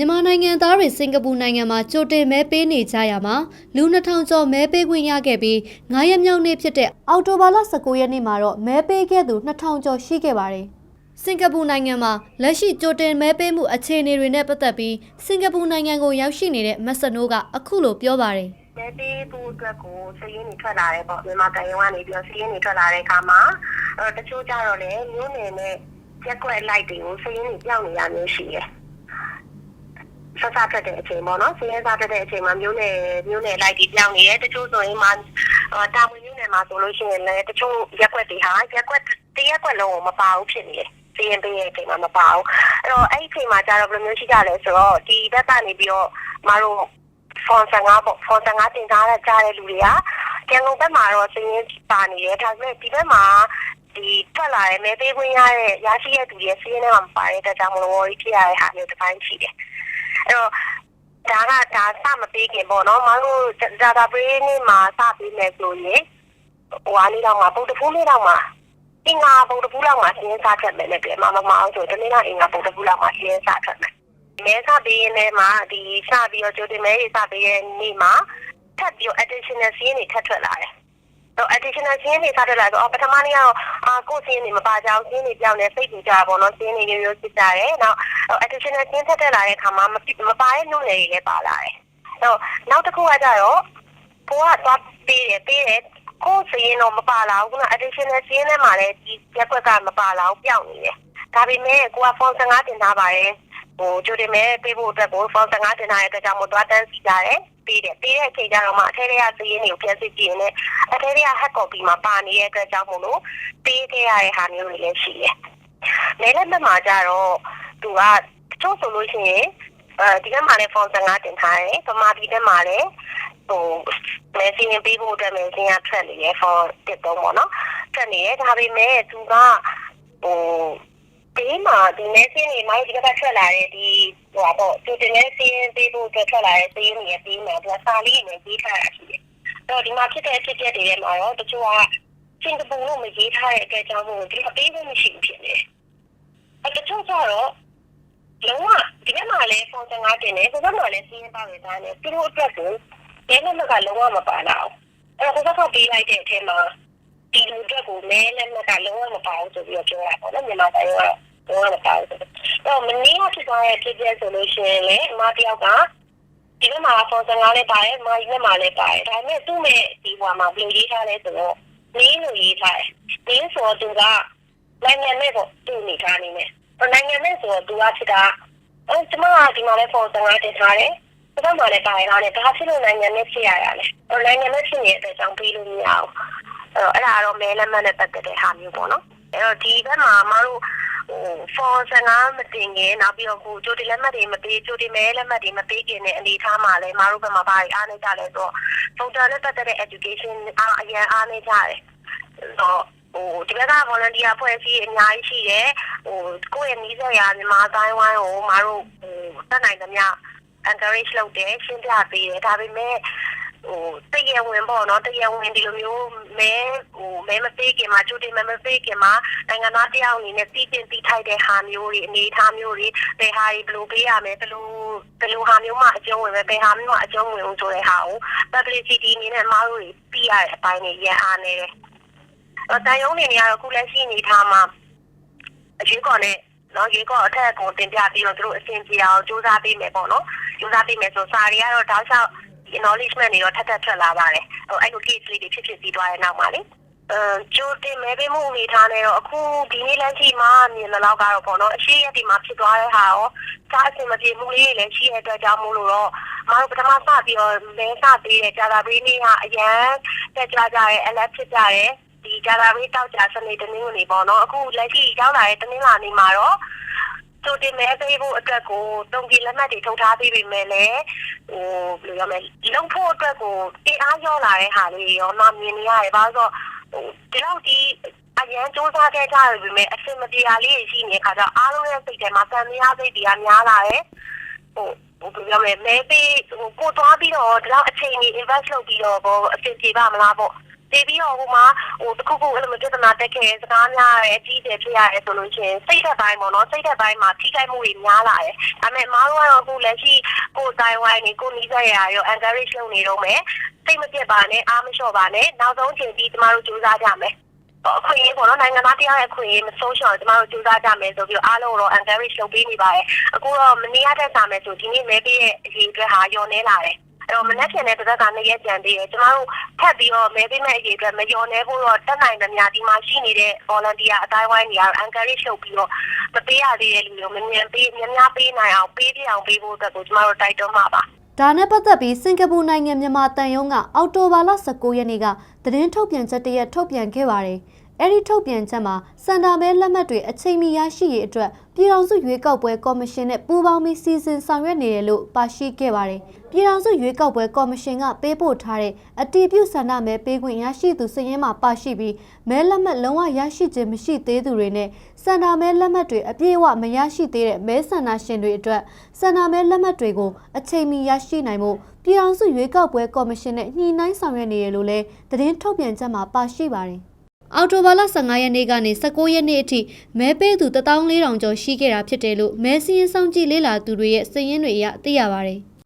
မြန်မာနိုင်ငံသားတွေစင်ကာပူနိုင်ငံမှာကြိုတင်မဲပေးနေကြရမှာလူ2000ကျော်မဲပေးခွင့်ရခဲ့ပြီး9ရက်မြောက်နေ့ဖြစ်တဲ့အောက်တိုဘာလ19ရက်နေ့မှာတော့မဲပေးခဲ့သူ2000ကျော်ရှိခဲ့ပါတယ်။စင်ကာပူနိုင်ငံမှာလက်ရှိကြိုတင်မဲပေးမှုအခြေအနေတွေနဲ့ပတ်သက်ပြီးစင်ကာပူနိုင်ငံကိုရောက်ရှိနေတဲ့မက်ဆနိုးကအခုလိုပြောပါတယ်မဲပေးဖို့အတွက်ကိုစည်ရင်းတွေထွက်လာတယ်ပေါ့မြန်မာကံရုံကနေပြီးတော့စည်ရင်းတွေထွက်လာတဲ့အခါမှာအဲတချို့ကြတော့လေမျိုးနယ်နဲ့ရက်ကွက်လိုက်တွေကိုစည်ရင်းတွေပြောင်းနေရမျိုးရှိတယ် ဆက်စားထွက်တဲ့အချိန်ပေါ့နော်စည်ရင်းစားထွက်တဲ့အချိန်မှာမျိုးနယ်မျိုးနယ်လိုက်တွေပြောင်းနေတယ်တချို့ဆိုရင်မှတာဝန်မျိုးနယ်မှာဆိုလို့ရှိရင်လည်းတချို့ရက်ကွက်တွေဟာရက်ကွက်တရက်ကွက်လုံးကိုမပါဘူးဖြစ်နေတယ်စည်ရင်ပေးရဲ့အချိန်မှာမပါဘူးအဲ့တော့အဲ့ဒီအချိန်မှာကျတော့ဘယ်လိုမျိုးရှိကြလဲဆိုတော့ဒီဘက်ကနေပြီးတော့မတို့ဖုန်း15ပေါ့ဖုန်း15တင်ထားတဲ့ကြားတဲ့လူတွေကကျန်ကုန်ဘက်မှာတော့စင်းရင်ပါနေတယ်ဒါပေမဲ့ဒီဘက်မှာဒီထွက်လာတဲ့မဲပေးခွင့်ရတဲ့ရရှိတဲ့သူတွေစင်းထဲမှာမပါတဲ့အတွက်ကြောင့်မလို့ဝေါ်ကြီးဖြစ်ရတဲ့ဟာမျိုးတစ်ပိုင်းရှိတယ် အဲ့တော့ဒါကဒါစမပေးခင်ပေါ့နော်မတို့ဒါတာပေးနေမှာစပေးမယ်ဆိုရင်ဟိုအားလေးတော့မှာပုံတဖူးလေးတော့မှာအင်္ဂါပုံတဖူးလောက်မှာစင်းစားချက်မယ်နဲ့ပြန်မမမအောင်ဆိုတနေ့ကအင်္ဂါပုံတဖူးလောက်မှာစင်းစားချက်မယ်မဲစပေးရင်လည်းမှာဒီစပြီးတော့ကြိုတင်မဲရေးစပေးရဲ့နေ့မှာထပ်ပြီးတော့ additional စီးရင်တွေထပ်ထွက်လာတယ်။ တော့ additional စီးရင်တွေထပ်ထွက်လာတော့ပထမနေ့ကတော့အာကိုယ်စီးရင်တွေမပါကြအောင်စီးရင်တွေပြောင်းနေစိတ်ကြကြပါတော့စီးရင်တွေရိုးရိုးစစ်ကြတယ်။နောက် additional စီးရင်ထပ်ထွက်လာတဲ့အခါမှာမမပါတဲ့နှုတ်တွေလည်းပါလာတယ်။တော့နောက်တစ်ခုကကြတော့ကိုကသွားပေးတယ်ပေးတယ်ကိုယ်စီးရင်တော့မပါလာဘူးက additional စီးရင်ထဲမှာလည်းဒီရက်ွက်ကမပါလာဘူးပြောင်းနေတယ်။ဒါပေမဲ့ကိုကဖုန်း15တင်ထားပါတယ်။ဟိုကြိုတင်မဲပေးဖို့အတွက်ကိုဖုန်း15တင်ထားတဲ့အတွက်ကြောင့်မို့သွားတန်းစီကြတယ် ပေးတယ်ပေးတဲ့အချိန်ကျတော့မှအထက်ထက်ကစီးရင်တွေကိုပြန်စစ်ကြည့်ရင်လည်းအထက်ထက်က hard copy မှာပါနေတဲ့အတွက်ကြောင့်မို့လို့ပေးခဲ့ရတဲ့ဟာမျိုးတွေလည်းရှိတယ်။လဲလက်မှတ်မှာကျတော့သူကတချို့ဆိုလို့ရှိရင်အဲဒီကမှလည်းဖုန်း15တင်ထားတယ်။ပမာဒီကမှလည်းဟိုမဲစင်းပေးဖို့အတွက်မဲစင်းကထွက်နေရဖုန်းတစ်သုံးပေါ့နော်။ထွက်နေရဒါပေမဲ့သူကဟို ဒီမှာဒီမဲစင်းတွေမိုင်းဒီကထွက်လာတဲ့ဒီဟိုပေါ့သူတင်မဲစင်းပေးဖို့အတွက်ထွက်လာတဲ့စင်းတွေပြီးမှသူစာလေးနဲ့ရေးထားတာရှိတယ်။အဲ့တော့ဒီမှာဖြစ်တဲ့အဖြစ်အပျက်တွေထဲမှာတော့တချို့ကစင်ကာပူလို့မရေးထားတဲ့အတွက်ကြောင့်မို့ဒီအပေးဖို့မရှိဘူးဖြစ်နေတယ်။အဲ့တချို့ကျတော့လုံးဝဒီဘက်မှာလည်းဖုန်း15တင်တယ်ဒီဘက်မှာလည်းစင်းပါဝယ်သားတယ်သူတို့အတွက်ကိုဘယ်နဲ့မှကလုံးဝမပါလာဘူး။အဲ့တော့ဒီဘက်ကပေးလိုက်တဲ့အထက်မှာဒီလူအတွက်ကိုမဲနဲ့မှကလုံးဝမပါဘူးဆိုပြီးတော့ပြောတာပေါ့နော်မြန်မာတိုင်းကတော့ တော့မပါဘူး။တော့မနေ့ကဖြစ်သွားတဲ့ဖြစ်ဖြစ်ဆိုလို့ရှိရင်လေအမတယောက်ကဒီဘက်မှာဖုန်းစကားလေးပါတယ်၊မာကြီးဘက်မှာလည်းပါတယ်။ဒါပေမဲ့သူ့မဲ့ဒီဘွားမှာဘယ်လိုရေးထားလဲဆိုတော့နင်းလို့ရေးထားတယ်။နင်းဆိုတော့သူကနိုင်ငံမဲ့ပေါ့သူ့နေထားနေမယ်။နိုင်ငံမဲ့ဆိုတော့သူကဖြစ်တာအဲကျမကဒီမှာလည်းဖုန်းစကားတင်ထားတယ်။ဒီဘက်မှာလည်းပါတယ်ထားတယ်။ဒါဖြစ်လို့နိုင်ငံမဲ့ဖြစ်ရရလဲ။အဲနိုင်ငံမဲ့ဖြစ်နေတဲ့အတွက်ကြောင့်ပြီးလို့မရဘူး။အဲတော့အဲ့ဒါတော့မဲလက်မှတ်နဲ့ပတ်သက်တဲ့ဟာမျိုးပေါ့နော်။အဲ့တော့ဒီဘက်မှာမတို့ ဟို for 15မတင်ခင်နောက်ပြီးတော့ဟိုကြိုတင်လက်မှတ်တွေမပေးကြိုတင်မဲလက်မှတ်တွေမပေးခင်တဲ့အနေအထားမှာလည်းမတို့ဘက်မှာဘာတွေအားနေကြလဲဆိုတော့ voter နဲ့ပတ်သက်တဲ့ education အားအရင်အားနေကြတယ်ဆိုတော့ဟိုဒီဘက်က volunteer ဖွဲ့စည်းအများကြီးရှိတယ်ဟိုကိုယ့်ရဲ့နီးစပ်ရာမြန်မာတိုင်းဝိုင်းကိုမတို့ဟိုတတ်နိုင်သမျှ encourage လုပ်တယ်ရှင်းပြပေးတယ်ဒါပေမဲ့ ဟိုတရဝင်ပေါ့နော်တရဝင်ဒီလိုမျိုးမဲဟိုမဲမပေးခင်မှာကြိုတင်မဲမပေးခင်မှာနိုင်ငံသားတယောက်အနေနဲ့တီးတင်တီးထိုက်တဲ့ဟာမျိုးတွေအနေအထားမျိုးတွေဘယ်ဟာတွေဘယ်လိုပေးရမလဲဘယ်လိုဘယ်လိုဟာမျိုးမှအကျုံးဝင်ပဲဘယ်ဟာမျိုးမှအကျုံးဝင်အောင်ဆိုတဲ့ဟာကို publicity အနေနဲ့အမားတို့တွေပြီးရတဲ့အပိုင်းတွေရန်အားနေတယ်။အဲတန်ယုံနေနေရတော့ခုလက်ရှိအနေထားမှာအရေးကောနဲ့နော်ရေကောအထက်ကိုတင်ပြပြီးတော့သူတို့အဆင်ပြေအောင်စူးစမ်းပေးမယ်ပေါ့နော်စူးစမ်းပေးမယ်ဆိုစာတွေကတော့တောက်လျှောက် acknowledgement တွေတော့ထပ်ထပ်ထွက်လာပါတယ်ဟိုအဲ့လို case လေးတွေဖြစ်ဖြစ်ပြီးသွားတဲ့နောက်မှာလေအဲကျိုးတင်မဲပေးမှုအနေထားနဲ့တော့အခုဒီနေ့လက်ရှိမှာမြင်လောက်ကတော့ပေါ့နော်အရှိရက်ဒီမှာဖြစ်သွားတဲ့ဟာရောစားအဆင်မပြေမှုလေးတွေလည်းရှိတဲ့အတွက်ကြောင့်မို့လို့တော့မတို့ပထမစပြီးတော့မဲစပေးတဲ့ဂျာတာဘီနေ့ဟာအရန်တက်ကြကြရဲ့အလက်ဖြစ်ကြတဲ့ဒီဂျာတာဘီတောက်ကြစနေတနင်္ဂနွေနေ့ပေါ့နော်အခုလက်ရှိရောက်လာတဲ့တနင်္လာနေ့မှာတော့ ကျိုတင်မဲပေးဖို့အတွက်ကိုတုံကြီးလက်မှတ်တွေထုတ်ထားပြီးပြီမဲ့လည်းဟိုဘယ်လိုရမလဲလုံဖို့အတွက်ကိုတင်အားရောလာတဲ့ဟာလေးရောမှမြင်နေရတယ်ဘာလို့ဆိုတော့ဒီလောက်ဒီအရန်စူးစမ်းခဲ့ကြရပြီမဲ့အစင်မတရားလေးရှိနေတဲ့ခါကျအားလုံးရဲ့စိတ်ထဲမှာသံမြားစိတ်တွေကများလာတယ်ဟိုဟိုပြောမယ်မဲပေးဟိုကိုသွားပြီးတော့ဒီလောက်အချိန်ကြီး invest လုပ်ပြီးတော့ဘောအဆင်ပြေပါမလားပေါ့ တေးပြီးတော့ဟိုမှာဟိုတခုခုအဲ့လိုမျိုးပြဿနာတက်ခဲ့စကားများရဲအကြီးအကျယ်ဖြစ်ရတယ်ဆိုလို့ရှိရင်စိတ်သက်ပိုင်းပေါ့နော်စိတ်သက်ပိုင်းမှာထိခိုက်မှုတွေများလာတယ်ဒါပေမဲ့အမားတို့ကတော့အခုလက်ရှိကိုယ်တိုင်ဝိုင်းနေကိုနီးစပ်ရရော encourage လုပ်နေတော့မယ်စိတ်မပြတ်ပါနဲ့အားမလျှော့ပါနဲ့နောက်ဆုံးချိန်ပြီးကျမတို့ကြိုးစားကြမယ်အခွင့်အရေးပေါ့နော်နိုင်ငံသားတရားရဲ့အခွင့်အရေးမဆုံးရှုံးအောင်ကျမတို့ကြိုးစားကြမယ်ဆိုပြီးအားလုံးတော့ encourage လုပ်ပေးနေပါတယ်အခုတော့မနေ့ကတက်စာမယ်ဆိုဒီနေ့မဲပေးရဲ့အရေးအတွက်ဟာညော်နေလာတယ် အဲ့တော့မနေ့ပြန်တဲ့တစ်သက်ကနှစ်ရက်ကြံသေးတယ်ကျမတို့ထပ်ပြီးတော့မဲပေးမဲ့အရေးအတွက်မညော်နေဖို့တော့တက်နိုင်တဲ့များဒီမှာရှိနေတဲ့ volunteer အတိုင်းဝိုင်းတွေကတော့ encourage လုပ်ပြီးတော့မပေးရသေးတဲ့လူတွေမြန်မြန်ပေးမြန်များပေးနိုင်အောင်ပေးပြအောင်ပေးဖို့အတွက်ကိုကျမတို့တိုက်တွန်းပါပါဒါနဲ့ပတ်သက်ပြီးစင်ကာပူနိုင်ငံမြန်မာတန်ယုံကအောက်တိုဘာလ19ရက်နေ့ကသတင်းထုတ်ပြန်ချက်တစ်ရက်ထုတ်ပြန်ခဲ့ပါတယ်။ အဲဒီထုတ်ပြန်ချက်မှာစန္ဒာမဲလက်မှတ်တွေအချိန်မီရရှိရေးအတွက်ပြည်ထောင်စုရွေးကောက်ပွဲကော်မရှင်နဲ့ပူးပေါင်းပြီးစီစဉ်ဆောင်ရွက်နေတယ်လို့ပါရှိခဲ့ပါတယ်။ပြည်ထောင်စုရွေးကောက်ပွဲကော်မရှင်ကပေးပို့ထားတဲ့အတည်ပြုစန္ဒမဲပေးခွင့်ရရှိသူစာရင်းမှာပါရှိပြီးမဲလက်မှတ်လုံးဝရရှိခြင်းမရှိသေးသူတွေနဲ့စန္ဒာမဲလက်မှတ်တွေအပြည့်အဝမရရှိသေးတဲ့မဲဆန္ဒရှင်တွေအတွက်စန္ဒာမဲလက်မှတ်တွေကိုအချိန်မီရရှိနိုင်မှုပြည်ထောင်စုရွေးကောက်ပွဲကော်မရှင်နဲ့ညှိနှိုင်းဆောင်ရွက်နေရလို့လည်းသတင်းထုတ်ပြန်ချက်မှာပါရှိပါတယ်။ အော်တိုဘာလ15ရက်နေ့ကနေ19ရက်နေ့အထိမဲပေးသူ14000ကျော်ရှိခဲ့တာဖြစ်တယ်လို့မဲစင်းရင်ဆောင်ကြည့်လေ့လာသူတွေရဲ့စာရင်းတွေအရသိရပါတယ်။